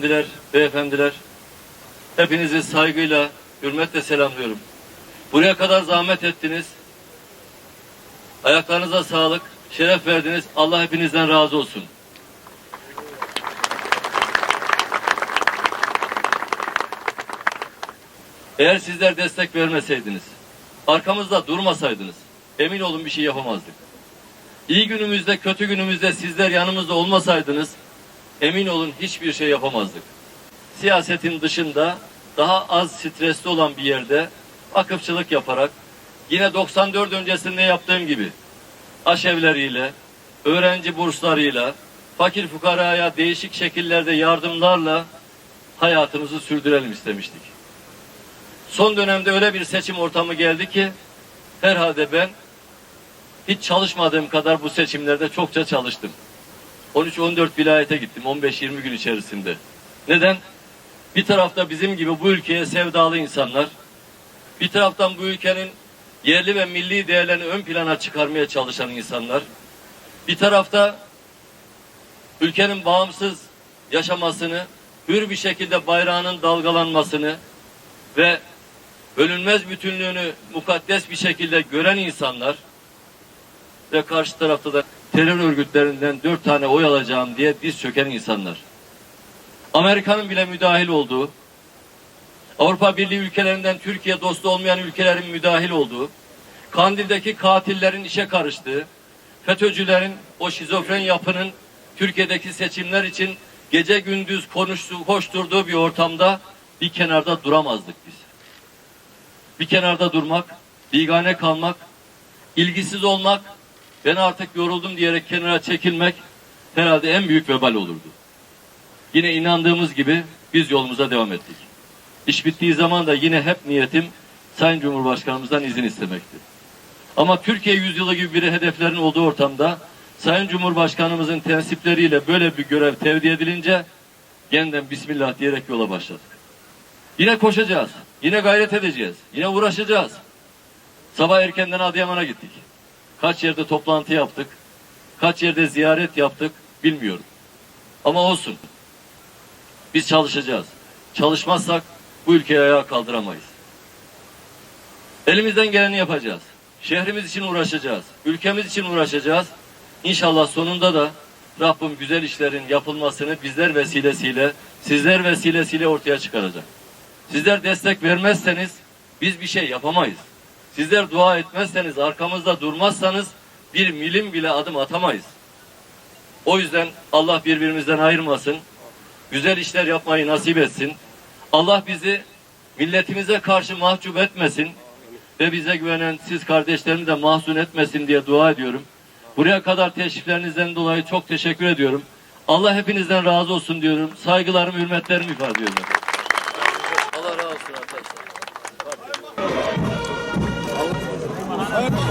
hanımefendiler, beyefendiler, hepinizi saygıyla, hürmetle selamlıyorum. Buraya kadar zahmet ettiniz. Ayaklarınıza sağlık, şeref verdiniz. Allah hepinizden razı olsun. Eğer sizler destek vermeseydiniz, arkamızda durmasaydınız, emin olun bir şey yapamazdık. İyi günümüzde, kötü günümüzde sizler yanımızda olmasaydınız, emin olun hiçbir şey yapamazdık. Siyasetin dışında daha az stresli olan bir yerde akıpçılık yaparak yine 94 öncesinde yaptığım gibi aşevleriyle, öğrenci burslarıyla, fakir fukaraya değişik şekillerde yardımlarla hayatımızı sürdürelim istemiştik. Son dönemde öyle bir seçim ortamı geldi ki herhalde ben hiç çalışmadığım kadar bu seçimlerde çokça çalıştım. 13-14 vilayete gittim 15-20 gün içerisinde. Neden? Bir tarafta bizim gibi bu ülkeye sevdalı insanlar, bir taraftan bu ülkenin yerli ve milli değerlerini ön plana çıkarmaya çalışan insanlar, bir tarafta ülkenin bağımsız yaşamasını, hür bir şekilde bayrağının dalgalanmasını ve bölünmez bütünlüğünü mukaddes bir şekilde gören insanlar ve karşı tarafta da terör örgütlerinden dört tane oy alacağım diye diz çöken insanlar. Amerika'nın bile müdahil olduğu, Avrupa Birliği ülkelerinden Türkiye dostu olmayan ülkelerin müdahil olduğu, Kandil'deki katillerin işe karıştığı, FETÖ'cülerin o şizofren yapının Türkiye'deki seçimler için gece gündüz konuştuğu, koşturduğu bir ortamda bir kenarda duramazdık biz. Bir kenarda durmak, bigane kalmak, ilgisiz olmak, ben artık yoruldum diyerek kenara çekilmek herhalde en büyük vebal olurdu. Yine inandığımız gibi biz yolumuza devam ettik. İş bittiği zaman da yine hep niyetim Sayın Cumhurbaşkanımızdan izin istemekti. Ama Türkiye yüzyılı gibi bir hedeflerin olduğu ortamda Sayın Cumhurbaşkanımızın tensipleriyle böyle bir görev tevdi edilince yeniden Bismillah diyerek yola başladık. Yine koşacağız, yine gayret edeceğiz, yine uğraşacağız. Sabah erkenden Adıyaman'a gittik. Kaç yerde toplantı yaptık, kaç yerde ziyaret yaptık bilmiyorum. Ama olsun. Biz çalışacağız. Çalışmazsak bu ülkeyi ayağa kaldıramayız. Elimizden geleni yapacağız. Şehrimiz için uğraşacağız. Ülkemiz için uğraşacağız. İnşallah sonunda da Rabbim güzel işlerin yapılmasını bizler vesilesiyle, sizler vesilesiyle ortaya çıkaracak. Sizler destek vermezseniz biz bir şey yapamayız. Sizler dua etmezseniz, arkamızda durmazsanız bir milim bile adım atamayız. O yüzden Allah birbirimizden ayırmasın. Güzel işler yapmayı nasip etsin. Allah bizi milletimize karşı mahcup etmesin ve bize güvenen siz kardeşlerimi de mahzun etmesin diye dua ediyorum. Buraya kadar teşriflerinizden dolayı çok teşekkür ediyorum. Allah hepinizden razı olsun diyorum. Saygılarımı, hürmetlerimi ifade ediyorum.